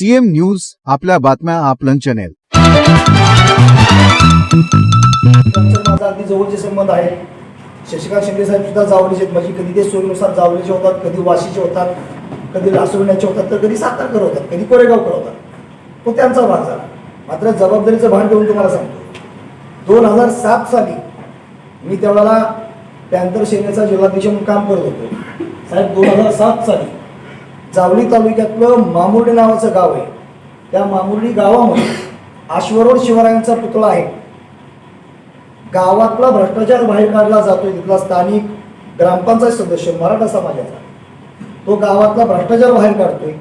CM news आपल्या बातम्या आपलं चॅनेल माझा अगदी जवळचे संबंध आहेत. शशिकांत शिंदे साहेब सुद्धा जावलीचे आहेत. म्हणजे कधी ते सोयीनुसार जावलीचे होतात कधी वाशीचे होतात कधी लासुरण्याचे होतात तर कधी सातारकर होतात कधी कोरेगावकर होतात. तो त्यांचा भाग झाला. मात्र जबाबदारीचं भान देऊन तुम्हाला सांगतो. दोन हजार सात साली मी त्यावेळेला पॅन्थर सेनेचा जिल्हाध्यक्ष म्हणून काम करत होतो. साहेब दोन हजार सात साली जावली तालुक्यातलं मामुर्डी नावाचं गाव आहे. त्या मामुर्डी गावामध्ये आश्वरोड शिवरायांचा पुतळा आहे. गावातला भ्रष्टाचार बाहेर काढला जातोय तिथला स्थानिक ग्रामपंचायत सदस्य मराठा समाजाचा. तो गावातला भ्रष्टाचार बाहेर काढतोय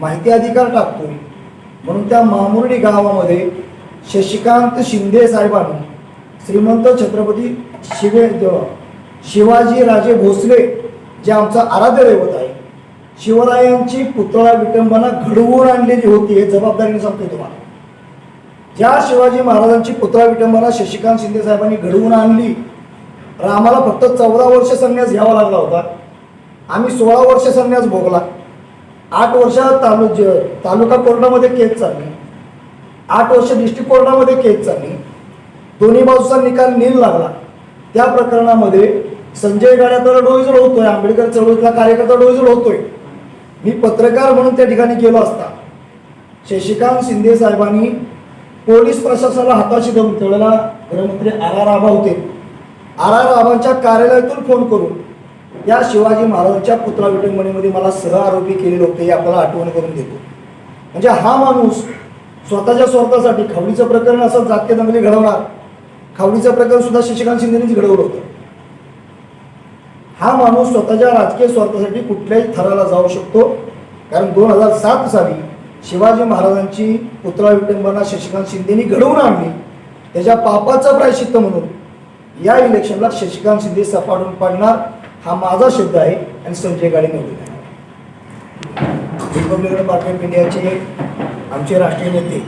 माहिती अधिकार टाकतोय. म्हणून त्या मामुर्डी गावामध्ये शशिकांत शिंदे साहेबांनी श्रीमंत छत्रपती शिवे शिवाजी राजे भोसले जे आमचा आराध्य दैवत आहे शिवरायांची पुतळा विटंबना घडवून आणलेली होती हे जबाबदारीने सांगतोय तुम्हाला. ज्या शिवाजी महाराजांची पुतळा विटंबना शशिकांत शिंदे साहेबांनी घडवून आणली तर आम्हाला फक्त चौदा वर्ष संन्यास घ्यावा लागला होता. आम्ही सोळा वर्ष संन्यास भोगला. आठ वर्ष तालु तालुका कोर्टामध्ये केस चालली. आठ वर्ष डिस्ट्रिक्ट कोर्टामध्ये केस चालली. दोन्ही बाजूचा निकाल नील लागला. त्या प्रकरणामध्ये संजय गाड्या तर होतोय आंबेडकर चळवळीतला कार्यकर्ता डोईजड होतोय. मी पत्रकार म्हणून त्या ठिकाणी गेलो असता. शशिकांत शिंदे साहेबांनी पोलीस प्रशासनाला हाताशी धरून त्यावेळेला गृहमंत्री आर आर आबा होते. आर आर आबांच्या कार्यालयातून फोन करून या शिवाजी महाराजांच्या पुतळा विटंबनेमध्ये मला सह आरोपी केलेले होते हे आपल्याला आठवण करून देतो. म्हणजे हा माणूस स्वतःच्या स्वार्थासाठी खावडीचं प्रकरण असं जातीय दंगली घडवणार. खावडीचं प्रकरण सुद्धा शशिकांत शिंदेनेच घडवलं होतं. हा माणूस स्वतःच्या राजकीय स्वार्थासाठी कुठल्याही थराला जाऊ शकतो. कारण दोन हजार सात साली शिवाजी महाराजांची पुतळा विटंबना शशिकांत शिंदेनी घडवून आणली. त्याच्या पापाचं प्रायश्चित्त म्हणून या इलेक्शनला शशिकांत शिंदे सपाटून पाडणार हा माझा शब्द आहे आणि संजय गाडे निवडून आहे रिपब्लिकन पार्टी ऑफ इंडियाचे आमचे राष्ट्रीय नेते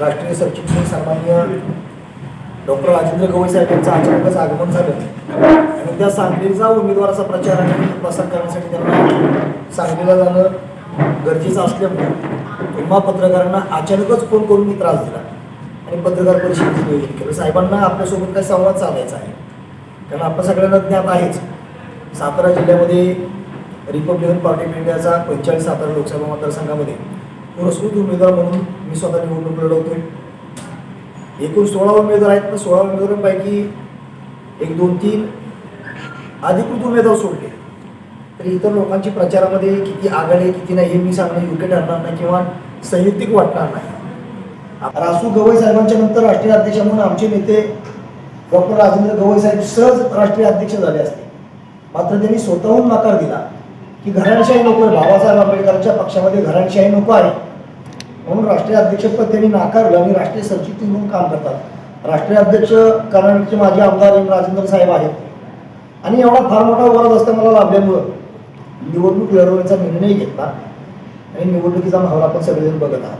राष्ट्रीय सरचिटणीस सामान्य डॉक्टर राजेंद्र गवई साहेब यांचं अचानकच आगमन झालं. आणि त्या सांगलीचा उमेदवाराचा प्रचार आणि प्रसार करण्यासाठी त्यांना सांगलीला जाणं गरजेचं असल्यामुळे किंवा पत्रकारांना अचानकच फोन करून मी त्रास दिला आणि पत्रकार परिषदेचं नियोजन केलं. साहेबांना आपल्यासोबत काही संवाद चालायचा आहे. कारण आपल्या सगळ्यांना ज्ञात आहेच. सातारा जिल्ह्यामध्ये रिपब्लिकन पार्टी ऑफ इंडियाचा पंचेचाळीस सातारा लोकसभा मतदारसंघामध्ये पुरस्कृत उमेदवार म्हणून मी स्वतः निवडणूक लढवतोय. एकूण सोळा उमेदवार आहेत पण सोळा उमेदवारांपैकी एक दोन तीन अधिकृत उमेदवार सोडले. तर इतर लोकांची प्रचारामध्ये किती आघाडी आहे, किती नाही हे मी सांगणं योग्य ठरणार नाही किंवा संयुक्तिक वाटणार नाही. रासू गवई साहेबांच्या नंतर राष्ट्रीय अध्यक्ष म्हणून आमचे नेते डॉक्टर राजेंद्र गवई साहेब सहज राष्ट्रीय अध्यक्ष झाले असते. मात्र त्यांनी स्वतःहून नकार दिला की घराणशाही नको आहे. बाबासाहेब आंबेडकरांच्या पक्षामध्ये घराणशाही नको आहे. म्हणून राष्ट्रीय अध्यक्षपद त्यांनी नाकारलं आणि राष्ट्रीय सरचिटणीस म्हणून काम करतात. राष्ट्रीय अध्यक्ष कर्नाटकचे माजी आमदार एम राजेंद्र साहेब आहेत. आणि एवढा फार मोठा वरद असतं मला लाभल्यामुळं निवडणूक लढवण्याचा निर्णय घेतला आणि निवडणुकीचा माहोल आपण सगळेजण बघत आहात.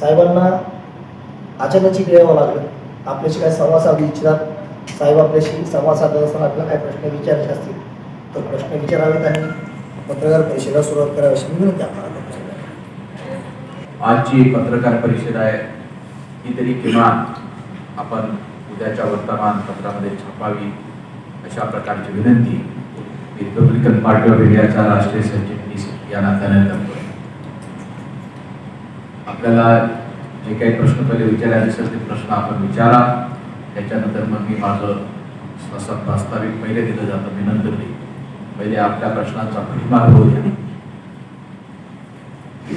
साहेबांना अचानकची यावं लागलं. आपल्याशी काय संवाद साधू इच्छितात? साहेब आपल्याशी संवाद साधत असताना आपल्याला काय प्रश्न विचारायचे असतील? तर प्रश्न विचारावेत आणि पत्रकार परिषदेला सुरुवात करावी अशी विनंती आपल्याला आजची पत्रकार परिषद आहे. ही तरी किमान आपण उद्याच्या वर्तमानपत्रामध्ये छापावी अशा प्रकारची विनंती रिपब्लिकन पार्टी ऑफ इंडियाचा राष्ट्रीय सरचिटणीस या नात्याने करतो आपल्याला जे काही प्रश्न पहिले विचारायचे असेल ते प्रश्न आपण विचारा. त्याच्यानंतर मग मी माझं असं प्रास्ताविक पहिले दिलं जातं. मी नंतर देईन. पहिले आपल्या प्रश्नांचा परिमाण होऊ द्या.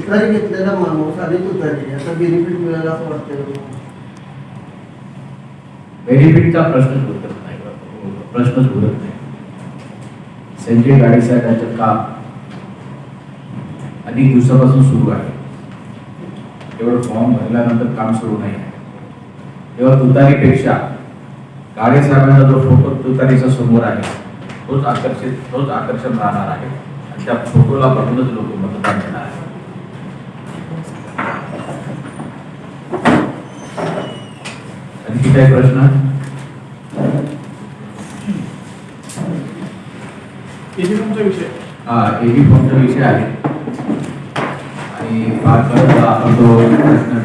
शिकारी घेतलेला माणूस आणि तुतारी याचा बेनिफिट मिळाला असं वाटतं बेनिफिटचा प्रश्नच उरत नाही प्रश्नच उरत नाही. संजय गाडी साहेबांचं काम अधिक दिवसापासून सुरू आहे. केवळ फॉर्म भरल्यानंतर काम सुरू नाही आहे. तेव्हा तुतारीपेक्षा गाडे साहेबांचा जो फोटो तुतारीचा समोर आहे तोच आकर्षित तोच आकर्षण राहणार आहे. आणि त्या फोटोला बघूनच लोक मतदान देणार आहे आणखी काही प्रश्न? विषय. हा एबी फॉर्मचा विषय आहे. आणि पाच वाजता आपण तो प्रश्न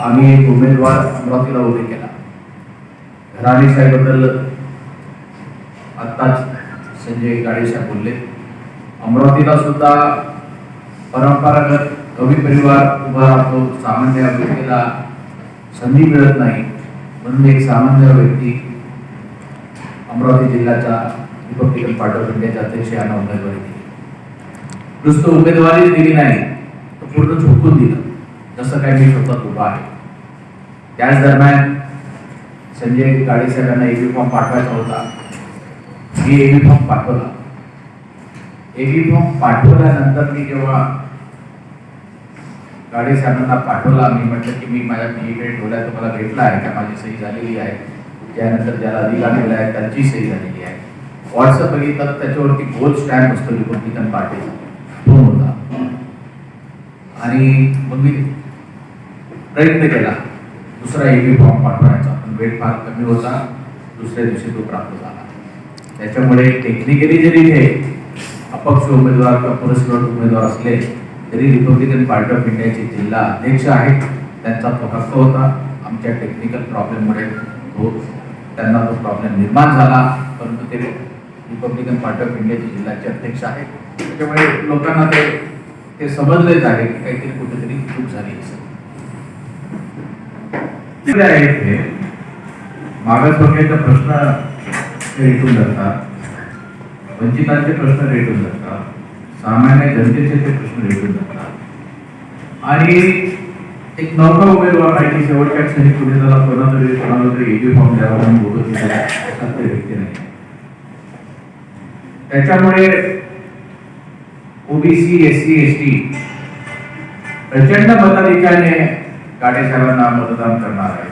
आम्ही एक उमेदवार अमरावतीला उभे केला. घराणी साहेबबद्दल आत्ताच संजय गाडे साहेब बोलले. अमरावतीला सुद्धा परंपरागत कवी परिवार उभा राहतो. सामान्य व्यक्तीला संधी मिळत नाही, म्हणून एक सामान्य व्यक्ती अमरावती जिल्ह्याचा रिपब्लिकन पार्टी ऑफ़ इंडियाचे अध्यक्ष यांना उमेदवारी दिली. नुसतं उमेदवारी दिली नाही, तर पूर्ण झोकून दिलं. जसं काय मी स्वतः उभा आहे. त्याच दरम्यान संजय गाडे साहेबांना एबी फॉर्म पाठवायचा होता. मी एबी फॉर्म पाठवला. एबी फॉर्म पाठवल्यानंतर मी जेव्हा गाडे साहेबांना पाठवला. मी म्हटलं की मी माझ्या पीईकडे ठेवल्या तर मला भेटला आहे का? माझी सही झालेली आहे. त्यानंतर ज्याला अधिकार दिला आहे त्यांची सही झालेली आहे. व्हॉट्सअप बघितलं त्याच्यावरती गोल स्टॅम्प असतो रिपब्लिकन पार्टीचा तो होता. आणि मग मी प्रयत्न केला. दुसरा एबी फॉर्म पाठवण्याचा. पण वेट फार कमी होता. दुसऱ्या दिवशी तो प्राप्त झाला. त्याच्यामुळे टेक्निकली जरी हे अपक्ष उमेदवार किंवा पुरस्कृत उमेदवार असले तरी रिपब्लिकन पार्टी ऑफ इंडियाचे जिल्हा अध्यक्ष आहेत. त्यांचा तो हक्क होता. आमच्या टेक्निकल प्रॉब्लेममुळे तो त्यांना तो प्रॉब्लेम निर्माण झाला. परंतु ते रिपब्लिकन पार्टी ऑफ इंडियाचे जिल्ह्याचे अध्यक्ष आहेत. त्याच्यामुळे लोकांना ते ते समजलेच आहे की काहीतरी कुठेतरी चूक झाली असेल. आहेत हे ते मागासवर्गीयाचा प्रश्न रेटून जातात. वंचितांचे प्रश्न रेटून जातात. सामान्य जनतेचे ते प्रश्न रेटून जातात. आणि एक नौका उमेदवार आहे की शेवटच्या क्षणी पुढे त्याला कोणाला तरी कोणाला तरी एबी फॉर्म द्यावा म्हणून बोलत होते. असा तरी व्यक्ती नाही त्याच्यामुळे OBC S C S T प्रचंड मताधिक्याने गाडेसाहेबांना मतदान करणार आहे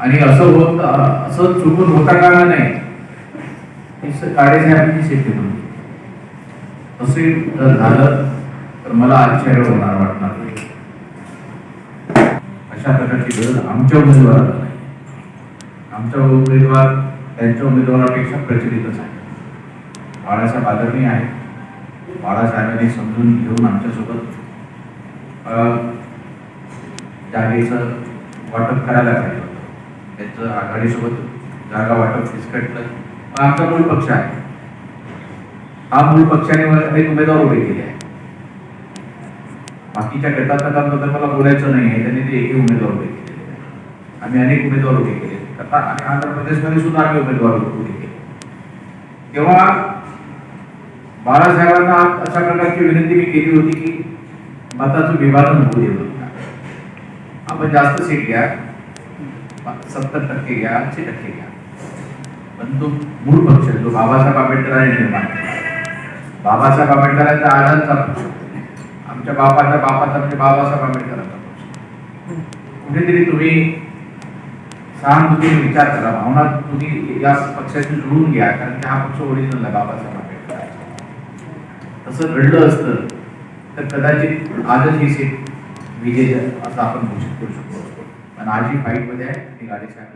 आणि असं होत असं चुकून होता कामा नाही. की शेती होती असे जर झालं तर मला आश्चर्य होणार वाटणार अशा प्रकारची गरज आमच्या उमेदवाराला नाही. आमचा उमेदवार त्यांच्या उमेदवारापेक्षा प्रचलितच आहे. बाळासाहेब आदरणीय आहे बाळासाहेबांनी समजून घेऊन आमच्यासोबत जागेचं वाटप करायला पाहिजे होतं. त्यांचं आघाडीसोबत जागा वाटप फिसकटलं आमचा मूळ पक्ष आहे. मूळ पक्षाने मला अनेक उमेदवार उभे केले बाकीच्या गटातल्या कामबद्दल मला बोलायचं नाही आहे त्यांनी ते एकही उमेदवार उभे केलेले. आम्ही अनेक उमेदवार उभे केले आता आणि आंध्र प्रदेशमध्ये सुद्धा आम्ही उमेदवार उभे केले तेव्हा बाळासाहेबांना अशा प्रकारची विनंती मी केली होती की मताचं विभाजन होऊ देऊ. आपण जास्त सीट घ्या सत्तर टक्के घ्या ऐंशी टक्के घ्या पण तो मूळ पक्ष जो बाबासाहेब आंबेडकरांनी निर्माण केला बाबासाहेब आंबेडकरांचा आजादचा आमच्या बापाच्या बापाचा म्हणजे बाबासाहेब आंबेडकरांचा कुठेतरी तुम्ही सहानुभूतीने विचार करा. भावना तुम्ही या पक्षाशी जुळून घ्या कारण की हा पक्ष ओरिजिनल आहे बाबासाहेब आंबेडकर तसं घडलं असतं तर कदाचित आजच ही सीट विजय असं आपण घोषित करू शकतो. असतो पण आज ही फाईटमध्ये आहे ती गाडी साहेब